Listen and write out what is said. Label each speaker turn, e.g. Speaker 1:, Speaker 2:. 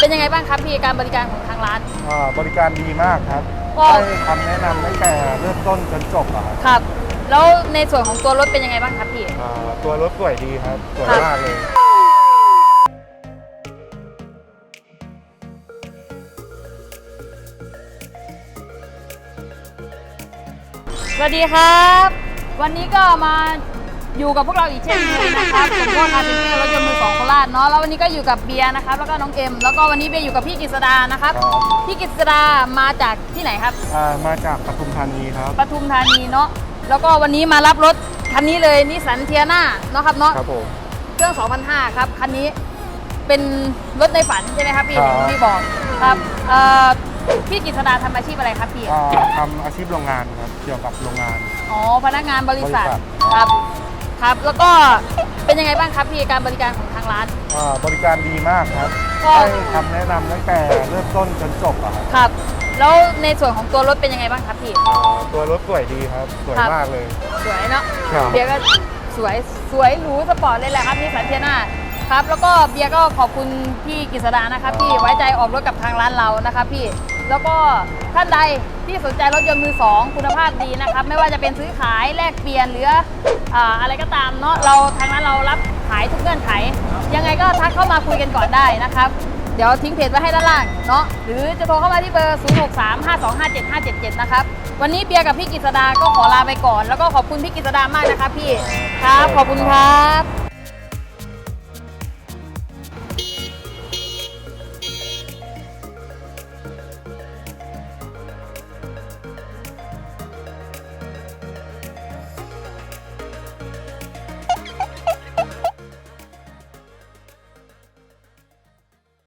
Speaker 1: เป็นยังไงบ้างครับพี่การบริการของทางร้าน
Speaker 2: อ่าบริการดีมากครับ
Speaker 1: ก็
Speaker 2: ให้คำแนะนำตั้งแต่เริ่มต้นจนจบอะครับ
Speaker 1: ครับ แล้วในส่วนของตัวรถเป็นยังไงบ้างครับพี่
Speaker 2: อ่าตัวรถสวยดีครับสวย
Speaker 1: ครับ
Speaker 2: มากเลย
Speaker 1: สวัสดีครับ วันนี้ก็มา อยู่กับพวกเราอีกเช่นเคยนะครับผมก็คาร์ดิเนอร์รถยนต์มือสองโคราชเนาะแล้ววันนี้ก็อยู่กับเบียร์นะครับ แล้วก็น้องเอ็มแล้วก็วันนี้เบียร์อยู่กับพี่กฤษดานะครับ
Speaker 2: ครับ
Speaker 1: พี่กฤษดามาจากที่ไหนครับ
Speaker 2: อ่ามาจากปทุมธานีครับ
Speaker 1: ปทุมธานีเนาะแล้วก็วันนี้มารับรถคันนี้เลยนิสสันเทียนาเนาะครับเนาะ
Speaker 2: ครับผม
Speaker 1: เครื่อง 2005 ครับคันนี้เป็นรถในฝันใช่ไหมครับพี่
Speaker 2: ครับ
Speaker 1: ที่บอกครับเอ่อพี่กฤษดาทำอาชีพอะไรครับพี่
Speaker 2: อ่าทำอาชีพโรงงานครับ เกี่ยวกับโรงงาน
Speaker 1: อ๋อพนักงานบริษัท
Speaker 2: บริษัท
Speaker 1: ครับ ครับ แล้วก็เป็นยังไงบ้างครับพี่การบริการของทางร้าน
Speaker 2: อ่าบริการดีมากครับ
Speaker 1: ก็
Speaker 2: ให้คำแนะนำตั้งแต่เริ่มต้นจนจบอะครับ
Speaker 1: ครับ แล้วในส่วนของตัวรถเป็นยังไงบ้างครับพี่
Speaker 2: อ่าตัวรถสวยดีครับสวย
Speaker 1: ครับ
Speaker 2: มากเลย
Speaker 1: สวยเนาะ
Speaker 2: ครับ
Speaker 1: เบียร์ก็สวยสวยหรูสปอร์ตเลยแหละครับนิสสันเทียนาครับ แล้วก็เบียร์ก็ขอบคุณพี่กฤษดานะครับที่ไว้ใจออกรถกับทางร้านเรานะครับพี่ แล้วก็ท่านใดที่สนใจรถยนต์มือสองคุณภาพดีนะครับ ไม่ว่าจะเป็นซื้อขายแลกเปลี่ยนหรืออ่าอะไรก็ตามเนาะเราทางร้นเรารับขายทุกเงื่อนไข ยังไงก็ทักเข้ามาคุยกันก่อนได้นะครับ เดี๋ยวทิ้งเพจไว้ให้ด้านล่างเนาะหรือจะโทรเข้ามาที่เบอร์ 0635257577 นะครับ วันนี้เบียร์กับพี่กฤษดาก็ขอลาไปก่อน แล้วก็ขอบคุณพี่กฤษดามากนะครับพี่ครับขอบคุณครับ